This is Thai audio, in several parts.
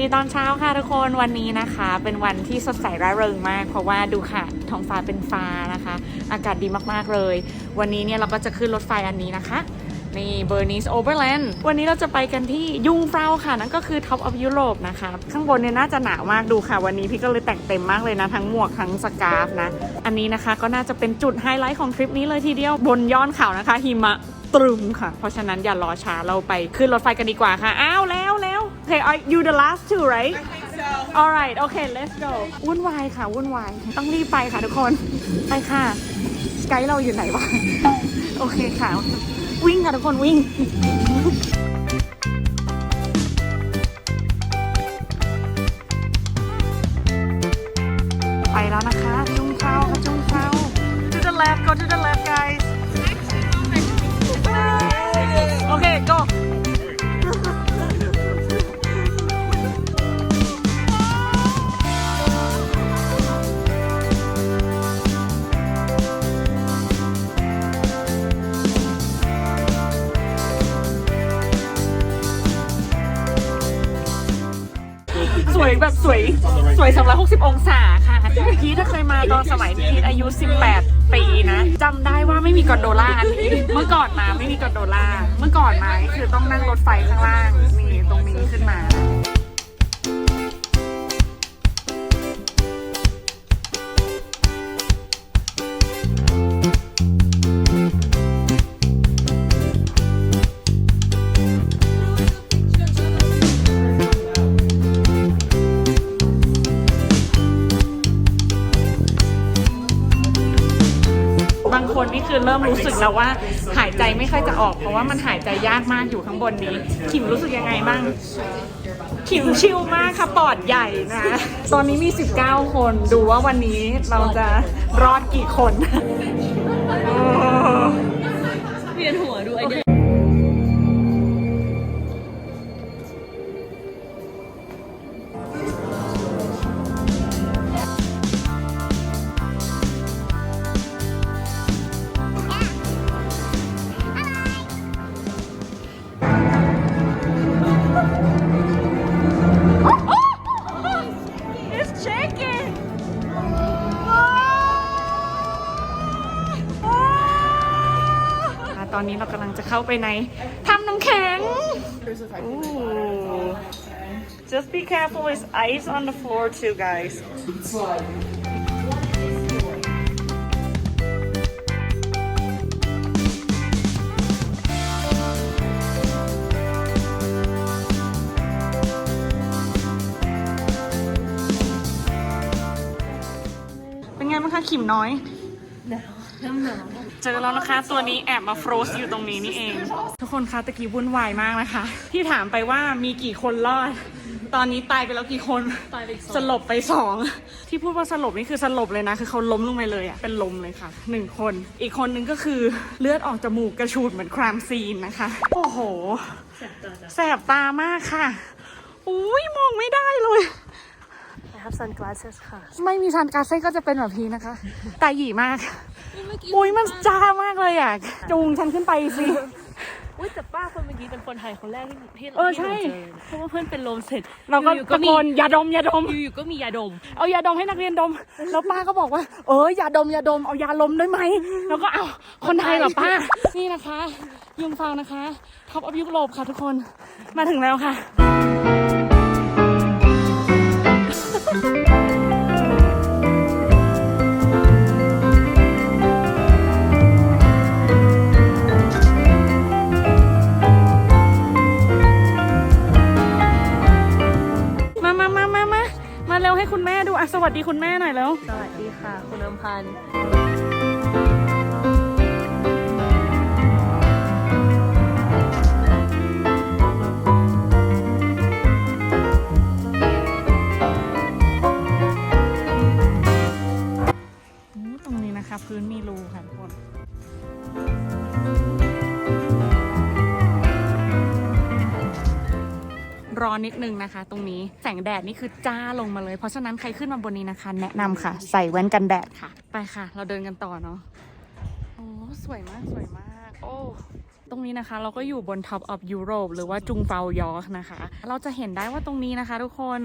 ดีตอนเช้าค่ะทุกคนวันนี้นะคะ เป็นวันที่สดใสร่าเริงมาก เพราะว่าดูค่ะท้องฟ้าเป็นฟ้านะคะ อากาศดีมากๆเลย วันนี้เนี่ยเราก็จะขึ้นรถไฟอันนี้นะคะนี่เบอร์นิสโอเบอร์แลนด์วันนี้เราจะไปกันที่ยุงเฟราค่ะ นั่นก็คือท็อปออฟยุโรปนะคะ ข้างบนเนี่ยน่าจะหนาวมากดูค่ะ วันนี้พี่ก็เลยแต่งเต็มมากเลยนะ ทั้งหมวกทั้งสกาฟนะ อันนี้นะคะก็น่าจะเป็นจุดไฮไลท์ของทริปนี้เลยทีเดียวบนยอดเขานะคะหิมะตรึมค่ะ เพราะฉะนั้นอย่ารอช้าเราไปขึ้นรถไฟกันดีกว่าค่ะ อ้าวแล้ว แล้วโอเค are you the last two right alright okay let's go วุ่นวายค่ะ วุ่นวาย ต้องรีบไปค่ะทุกคน ไปค่ะ ไกด์เราอยู่ไหนวะ โอเคค่ะ วิ่งค่ะทุกคนวิ่ง แบบสวยสวย 360 องศาค่ะเมื่อกี้ถ้าเคยมาตอนสมัยที่พีทอายุ 18 ปีนะจำได้ว่าไม่มีกอนโดล่าอันนี้เมื่อก่อนมาไม่มีกอนโดล่าเมื่อก่อนมาคือต้องนั่งรถไฟข้างล่างนี่ตรงนี้ขึ้นมา คือเริ่มรู้สึกแล้วว่าหายใจไม่ค่อยจะออก เพราะว่ามันหายใจยากมากอยู่ข้างบนนี้ ขิมรู้สึกยังไงบ้าง ขิมชิลมากค่ะปอดใหญ่นะ ตอนนี้มี 19 คนดูว่าวันนี้เราจะรอดกี่คน อนนี้เรากำลังจะเข้าไปในถ้ำน้ำแข็ง Ooh. Just be careful, there's ice on the floor too, guys. เป็นไงบ้างคะขิมน้อยน้ำหนาว เจอแล้วนะคะ ตัวนี้แอบมาฟรอสอยู่ตรงนี้นี่เอง ทุกคนคะตะกี้วุ่นวายมากนะคะ ที่ถามไปว่ามีกี่คนรอด ตอนนี้ตายไปแล้วกี่คนตายไปอีกสองสลบไปสองที่พูดว่าสลบนี่คือสลบเลยนะ คือเขาล้มลงไปเลยอะเป็นลมเลยค่ะหนึ่งคน อีกคนนึงก็คือเลือดออกจมูกกระชูดเหมือนครามซีนนะคะ โอ้โหแสบตาจ้ะแสบตามากค่ะอุ้ยมองไม่ได้เลย I have sunglasses ค่ะ ไม่มีซันกาเซ่ก็จะเป็นแบบนี้นะคะ ตาหยีมาก มุ้ยมันจ้ามากเลยอะ จูงฉันขึ้นไปสิ อุ้ยแต่ป้าคนเมื่อกี้เป็นคนไทยคนแรกที่ที่เออใช่ ที่เราเจอเพราะว่าเพื่อนเป็นลมเสร็จเราก็อยู่ตะโกนยาดมยาดมมีอยู่ๆก็มียาดม เอายาดมให้นักเรียนดม แล้วป้าก็บอกว่า เออยาดมยาดม เอายาลมได้ไหม แล้วก็เอาคนไทยเหรอป้า นี่นะคะ ยุงฟาวนะคะ ท็อปออฟยุโรปค่ะทุกคน มาถึงแล้วค่ะ ดีคุณแม่หน่อยแล้ว สวัสดีค่ะ คุณอมพันธ์ รอนิดนึงนะคะ ตรงนี้แสงแดดนี่คือจ้าลงมาเลย เพราะฉะนั้นใครขึ้นมาบนนี้นะคะ แนะนำค่ะ ใส่แว่นกันแดดค่ะ ไปค่ะ เราเดินกันต่อเนาะโอ้สวยมากสวยมาก โอ้ตรงนี้นะคะเราก็อยู่บน Top of Europe หรือว่าจุงเฟายอร์กนะคะ เราจะเห็นได้ว่าตรงนี้นะคะ ทุกคน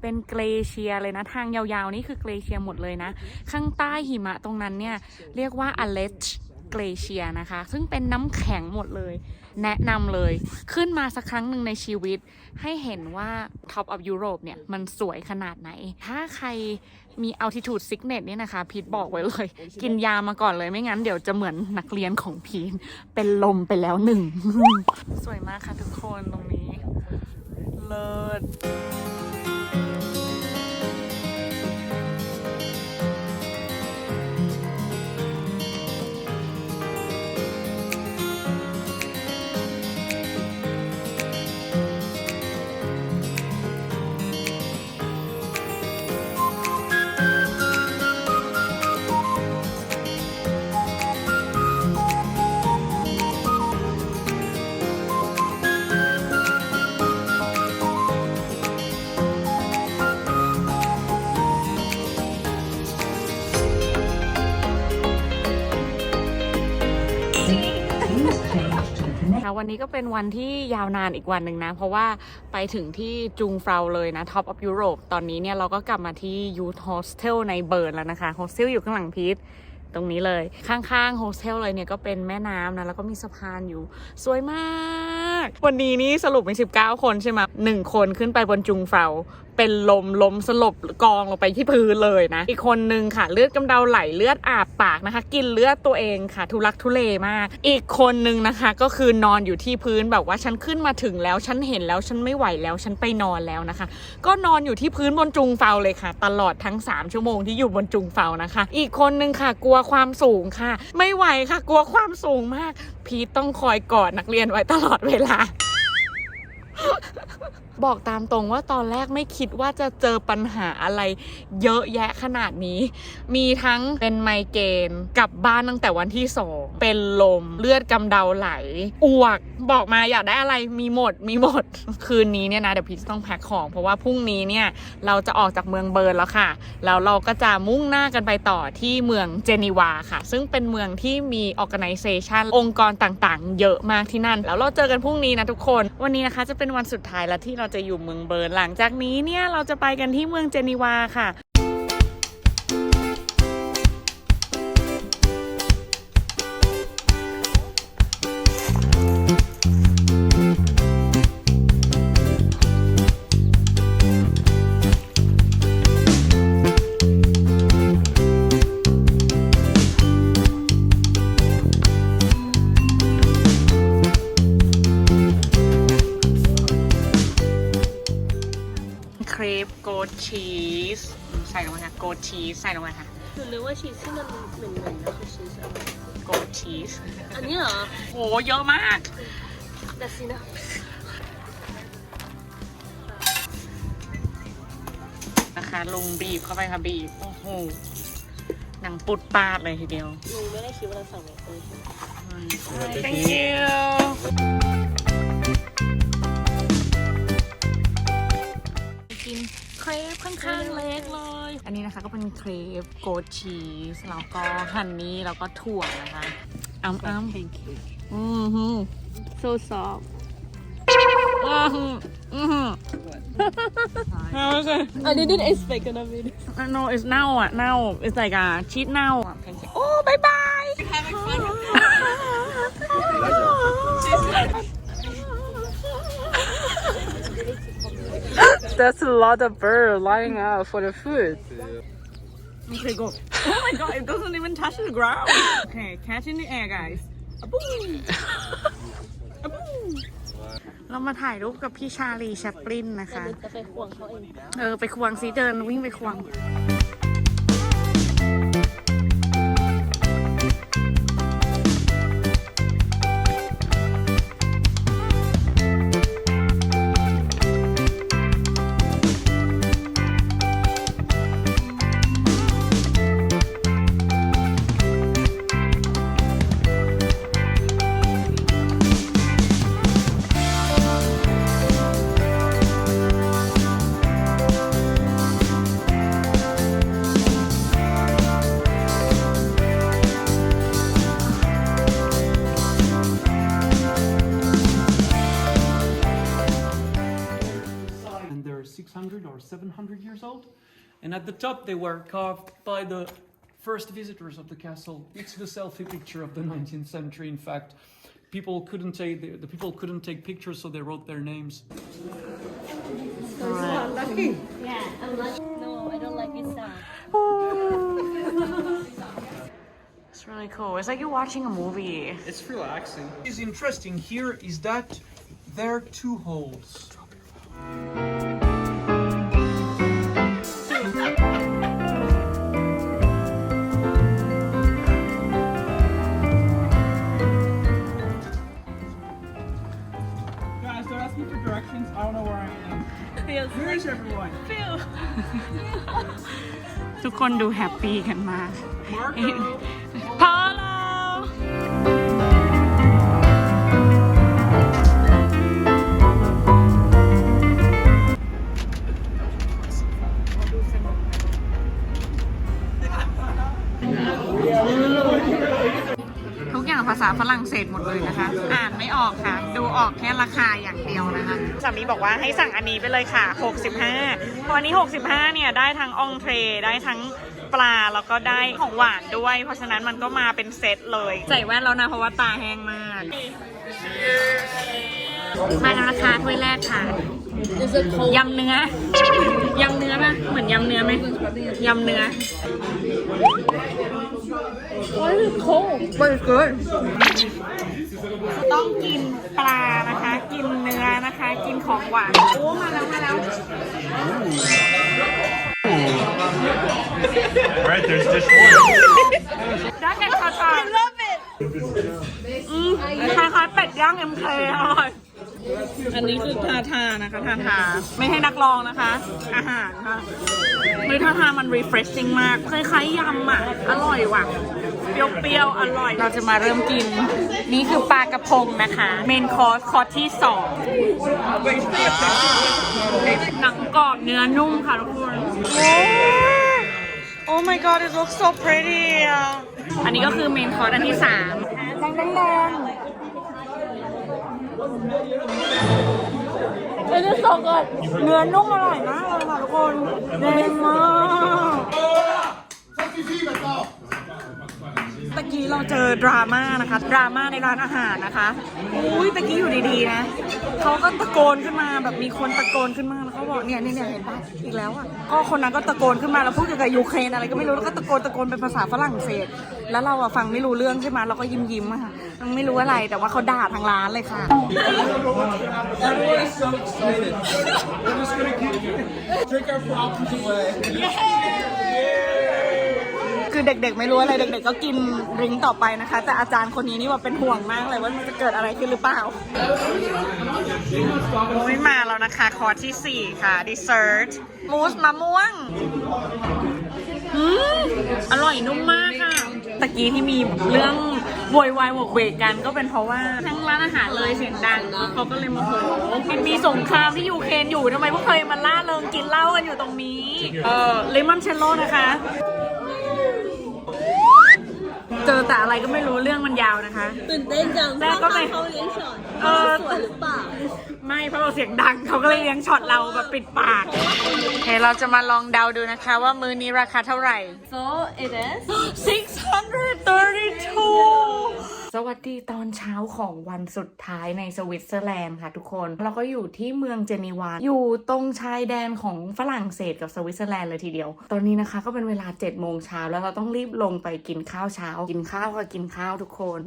เป็นเกลเชียเลยนะ ทางยาวๆ นี่คือเกลเชียหมดเลยนะ ข้างใต้หิมะตรงนั้นเนี่ย เรียกว่า a l e c h Glacier นะคะ ซึ่งเป็นน้ำแข็งหมดเลย แนะนำเลยขึ้นมาสักครั้งหนึ่งในชีวิต ให้เห็นว่า Top of Europe เนี่ย มันสวยขนาดไหน ถ้าใครมี altitude sickness เนี่ยนะคะ พีทบอกไว้เลย กินยามาก่อนเลยไม่งั้นเดี๋ยวจะเหมือนนักเรียนของพีทเป็นลมไปแล้วหนึ่ง สวยมากค่ะทุกคนตรงนี้ เลิศ นี้ก็เป็นวันที่ยาวนานอีกวันหนึ่งนะ เพราะว่าไปถึงที่จุงเฟราเลยนะ Top of Europe ตอนนี้เนี่ยเราก็กลับมาที่ Youth Hostel ในเบิร์นแล้วนะคะ โฮสเทลอยู่ข้างหลังพีทตรงนี้เลย ข้างๆโฮสเทลเลยเนี่ยก็เป็นแม่น้ำนะ แล้วก็มีสะพานอยู่ สวยมาก วันนี้นี่สรุปมี19 คนใช่ไหมหนึ่งคนขึ้นไปบนจุงเฟรา เป็นลมล้มสลบกองลงไปที่พื้นเลยนะ อีกคนนึงค่ะเลือดกำเดาไหลเลือดอาบปากนะคะ กินเลือดตัวเองค่ะ ทุลักทุเลมาก อีกคนนึงนะคะ ก็คือนอนอยู่ที่พื้นแบบว่าฉันขึ้นมาถึงแล้วฉันเห็นแล้วฉันไม่ไหวแล้วฉันไปนอนแล้วนะคะ ก็นอนอยู่ที่พื้นบนจุงเฟาเลยค่ะ ตลอดทั้ง 3 ชั่วโมงที่อยู่บนจุงเฟานะคะ อีกคนนึงค่ะ กลัวความสูงค่ะ ไม่ไหวค่ะ กลัวความสูงมาก พีทต้องคอยกอดนักเรียนไว้ตลอดเวลา บอกตามตรงว่าตอนแรกไม่คิดว่าจะเจอปัญหาอะไร เยอะแยะขนาดนี้ มีทั้งเป็นไมเกรนกลับบ้านตั้งแต่วันที่สองเป็นลมเลือดกำเดาไหลอ้วก บอกมาอยากได้อะไรมีหมดมีหมด คืนนี้เนี่ยนะเดี๋ยวพีชต้องแพ็คของ เพราะว่าพรุ่งนี้เนี่ยเราจะออกจากเมืองเบิร์นแล้วค่ะ แล้วเราก็จะมุ่งหน้ากันไปต่อที่เมืองเจนีวาค่ะ ซึ่งเป็นเมืองที่มี organization องค์กรต่างๆ เยอะมากที่นั่น แล้วเราเจอกันพรุ่งนี้นะทุกคน วันนี้นะคะจะเป็นวันสุดท้ายแล้วที่เราจะอยู่เมืองเบิร์นหลังจากนี้เนี่ยเราจะไปกันที่เมืองเจนีวาค่ะ ชีสใส่ลงไปค่ะโกดชีสใส่ลงไปค่ะหนูนึกว่าชีสที่มันเหม็นๆนะคือชีสอะไรโกดชีสอันนี้เหรอโหเยอะมากแต่สินะนะคะลงบีบเข้าไปค่ะบีบโอ้โหหนังปุดปาดเลยทีเดียวหนูไม่ได้คิดว่าเราสั่งแบบนี้ thank you กิน เครปข้างๆเล็กเลย อันนี้นะคะก็เป็นเครปโกดชีสแล้วก็ฮันนี่แล้วก็ถั่วนะคะอ้ำอ้ำ pancake อือหือ so soft อือหืออือหือ How is it? I didn't expect gonna be this Uh, No, it's now. uh, Now it's like a cheat now. Oh, bye bye. That's a lot of bird lining up for the food. Okay, go. Oh my god, it doesn't even touch the ground. Okay, catch in the air, guys. A boom. A boom. เรามาถ่ายรูปกับพี่ชาลีแชปลินนะคะ จะไปห่วงเขาเอง เออ ไปควงซิเดินวิ่งไปควง at the top they were carved by the first visitors of the castle. It's the selfie picture of the 19th century, in fact. People couldn't take the, the people couldn't take pictures, so they wrote their names. Yeah, I'm lucky. No, I don't like this sound. It's really cool. It's like you're watching a movie. It's relaxing. What is interesting here is that there are two holes. Feels Where's everyone? feel. ทุกคนดูแฮปปี้กันมาก Marco! พอแล้ว ษาฝรั่งเศสหมดเลยนะคะ อ่านไม่ออกค่ะ ดูออกแค่ราคาอย่างเดียวนะคะ สามีบอกว่าให้สั่งอันนี้ไปเลยค่ะ 65วันนี้ 65 เนี่ยได้ทั้งองเทรได้ทั้งปลาแล้วก็ได้ของหวานด้วย เพราะฉะนั้นมันก็มาเป็นเซตเลย ใส่แว่นแล้วนะเพราะว่าตาแห้งมาก มาแล้วนะคะถ้วยแรกค่ะ Is it cold? ยำเนื้อยำเนื้อป่ะเหมือนยำเนื้อไหมยำเนื้อ Why is it cold? But it's good ต้องกินปลานะคะ กินเนื้อนะคะ กินของหวานโอ้มาแล้วมาแล้ว All right, there's dish one. ได้กันค่ะค่ะ I love it. อืมคล้ายๆเป็ดย่างเอ็มเคอร่อย อันนี้คือทาทานะคะทาทาไม่ให้นักลองนะคะ อาหารค่ะเฮ้ยทาทามัน refreshing มากคล้ายๆยำอะ อร่อยว่ะ เปรี้ยวๆ อร่อย เราจะมาเริ่มกิน นี่คือปลากระพงนะคะ เมนคอร์สคอร์สที่สองหนังกรอบเนื้อนุ่มค่ะทุกคน โอ้ Oh my god it looks so pretty อะอันนี้ก็คือเมนคอร์สอันที่สามแดงแดง แดง It is so good. เนื้อนุ่มอร่อยมากเลยค่ะทุกคนแดงมากตะกี้เราเจอดราม่านะคะ ดราม่าในร้านอาหารนะคะอุ้ยตะกี้อยู่ดีๆนะเขาก็ตะโกนขึ้นมาแบบมีคนตะโกนขึ้นมาแล้วเขาบอกเนี่ยเนี่ยเนี่ยเห็นปะอีกแล้วอะก็คนนั้นก็ตะโกนขึ้นมาแล้วพูดเกี่ยวกับยูเครนอะไรก็ไม่รู้แล้วก็ตะโกนตะโกนเป็นภาษาฝรั่งเศส แล้วเราอะฟังไม่รู้เรื่องใช่ไหมเราก็ยิ้มยิ้มๆอะค่ะมันไม่รู้อะไรแต่ว่าเขาด่าทางร้านเลยค่ะ Everyone is so excited. We're just gonna keep take our problems away. คือเด็กๆ ไม่รู้อะไรเด็ก ๆ ก็กินดริงก์ต่อไปนะคะ แต่อาจารย์คนนี้นี่ว่าเป็นห่วงมากเลยว่ามันจะเกิดอะไรขึ้นหรือเปล่าโอ้ยมาแล้วนะคะ คอร์สที่ 4 ค่ะดิเซอร์ตมูสมะม่วง อืมอร่อยนุ่มมากค่ะ ตะกี้ที่มีเรื่องโวยวายโวกเวกกันก็เป็นเพราะว่าทั้งร้านอาหารเลยเสียงดังเขาก็เลยโมาโหมันมีสงครามที่ยูเครนอยู่ทำไมพวกเคยมาล่าเริงกินเหล้ากันอยู่ตรงนี้ เออเลมอนเชลโลนะคะ เจอแต่อะไรก็ไม่รู้เรื่องมันยาวนะคะ ตื่นเต้นจังแม่ก็ไม่เขาเลี้ยงช็อตเออสวยหรือเปล่าไม่เพราะเราเสียงดังเขาก็เลยเลี้ยงช็อตเราแบบปิดปากโอเคเราจะมาลองเดาดูนะคะ ว่ามือนี้ราคาเท่าไหร่ so it is 632ส วัสดีตอนเช้าของวันสุดท้ายในสวิตเซอร์แลนด์ค่ะทุกคนเราก็อยู่ที่เมืองเจนีวา อยู่ตรงชายแดนของฝรั่งเศสกับสวิตเซอร์แลนด์เลยทีเดียว ตอนนี้นะคะก็เป็นเวลา7โมงเช้าแล้วเราต้องรีบลงไปกินข้าวเช้า กินข้าวก็กินข้าวทุกคน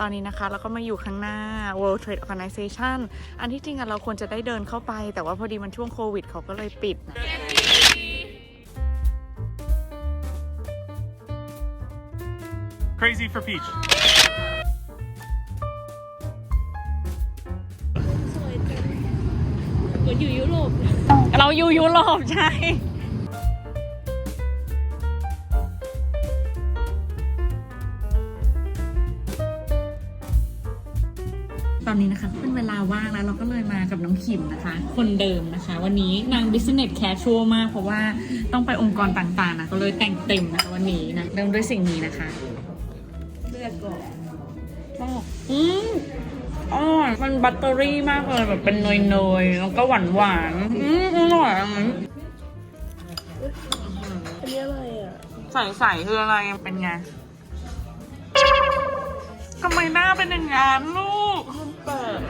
ตอนนี้นะคะเราก็มาอยู่ข้างหน้า World Trade Organization อันที่จริงอะเราควรจะได้เดินเข้าไป แต่ว่าพอดีมันช่วงโควิดเขาก็เลยปิดนะ Crazy for Peach. เหมือนอยู่ยุโรป เราอยู่ยุโรปใช่ เราก็เลยมากับน้องขิมนะคะ คนเดิมนะคะ วันนี้นาง business casual มาก เพราะว่าต้องไปองค์กรต่างๆนะก็เลยแต่งเต็มนะคะวันนี้นะเริ่มด้วยสิ่งนี้นะคะเลือกก่อนอืมอร่อยมันบัตเตอรี่มากเลยแบบเป็นเนยๆแล้วก็หวานหวานๆอืมอร่อยอะมันอันนี้อะไรอะใส่ใส่คืออะไรเป็นไงทำไมหน้าเป็นอย่างนั้นลูกมันเปิด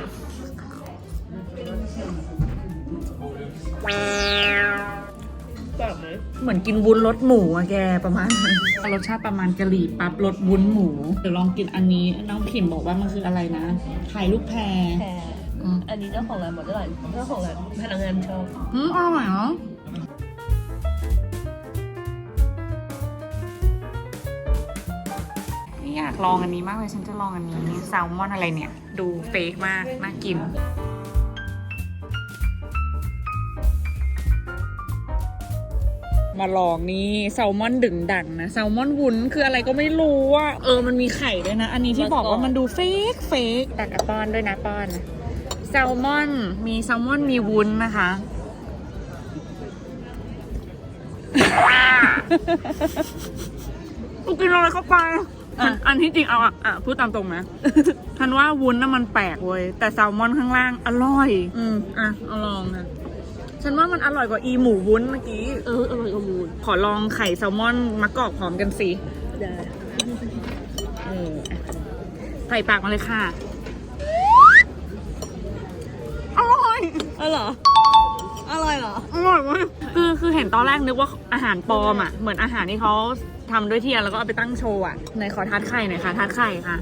เหมือนกินวุ้นรสหมูอะแกประมาณนั้นรสชาติประมาณกะหรี่ปั๊บรสวุ้นหมู เดี๋ยวลองกินอันนี้น้องขิมบอกว่ามันคืออะไรนะไข่ลูกแพรแพรอืมอันนี้เจ้าของร้านบอกเจ้าของเจ้าของร้านพนักงานชอบอืมอร่อยเนาะนี่อยากลองอันนี้มากเลยฉันจะลองอันนี้แซลมอนอะไรเนี่ย ดูเฟกมาก น่ากิน มาลองนี่แซลมอนดึงดังนะแซลมอนวุ้นคืออะไรก็ไม่รู้อะเออมันมีไข่ด้วยนะ อันนี้ที่บอกว่ามันดูเฟกเฟกแต่กระป้อนด้วยนะป้อนนะแซลมอนมีแซลมอนมีวุ้นนะคะกูกินอะไรเข้าไปอันอันที่จริงเอาอะอะพูดตามตรงนะทันว่าวุ้นน่ะมันแปลกเว้ยแต่แซลมอนข้างล่างอร่อย อืมอะเอาลองนะ ฉันว่ามันอร่อยกว่าอีหมูวุ้นเมื่อกี้ เอออร่อยกว่ามูลขอลองไข่แซลมอนมะกอกพร้อมกันสิได้เอออะใส่ปากมาเลยค่ะอร่อยอร่อยอร่อยเหรออร่อยเว้ยคือคือเห็นตอนแรกนึกว่าอาหารปลอมอะเหมือนอาหารที่เขาทำด้วยเทียนแล้วก็เอาไปตั้งโชว์อะไหนขอทัดไข่หน่อยค่ะทัดไข่ค่ะ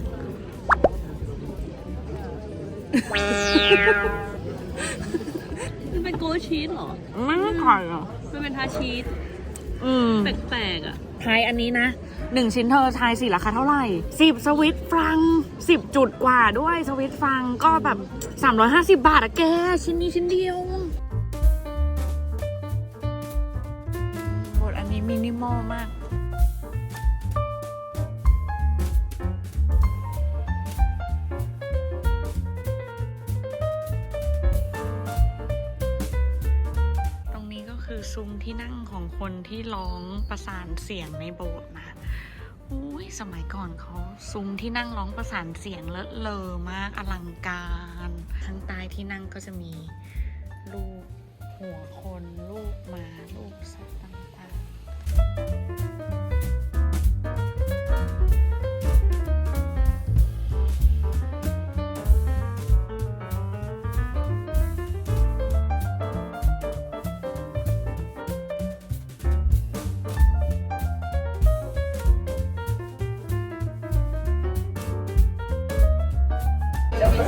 มันเป็นโก ชีสเหรอไม่ใช่ไข่อะมันเป็นทาชีสอืมแปลกๆอะทายอันนี้นะหนึ่งชิ้นเธอทายสิราคาเท่าไหร่สิบสวิตฟรังสิบจุดกว่าด้วยสวิตฟรังก็แบบสามร้อยห้าสิบบาทอะแก ชิ้นนี้ชิ้นเดียวบทอันนี้มินิมอลมาก ซุ้มที่นั่งของคนที่ร้องประสานเสียงในโบสถ์นะอุ้ยสมัยก่อนเขาซุ้มที่นั่งร้องประสานเสียงเลอะเลอมากอลังการข้างใต้ที่นั่งก็จะมีรูปหัวคนรูปหมารูปสัตว์ต่างๆ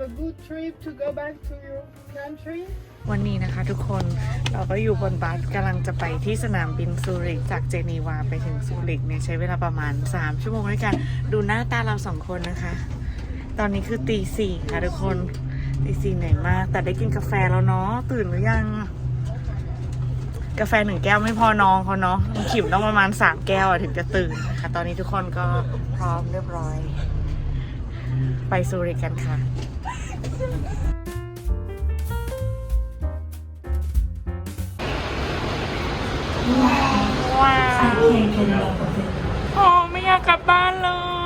have a good trip to go back to your country. วันนี้นะคะทุกคนเราก็อยู่บนบัสกำลังจะไปที่สนามบินซูริกจากเจนีวาไปถึงซูริกเนี่ยใช้เวลาประมาณ 3 ชั่วโมงด้วยกัน ดูหน้าตาเราสองคนนะคะ ตอนนี้คือตีสี่ค่ะทุกคนตีสี่เหนื่อยมาก แต่ได้กินกาแฟแล้วเนาะตื่นหรือยัง กาแฟหนึ่งแก้วไม่พอน้องเขาเนาะขิมต้องประมาณสามแก้วอะถึงจะตื่นค่ะตอนนี้ทุกคนก็พร้อมเรียบร้อย ไปซูริกกันค่ะ ว้าวโอ้ไม่อยากกลับบ้านเลย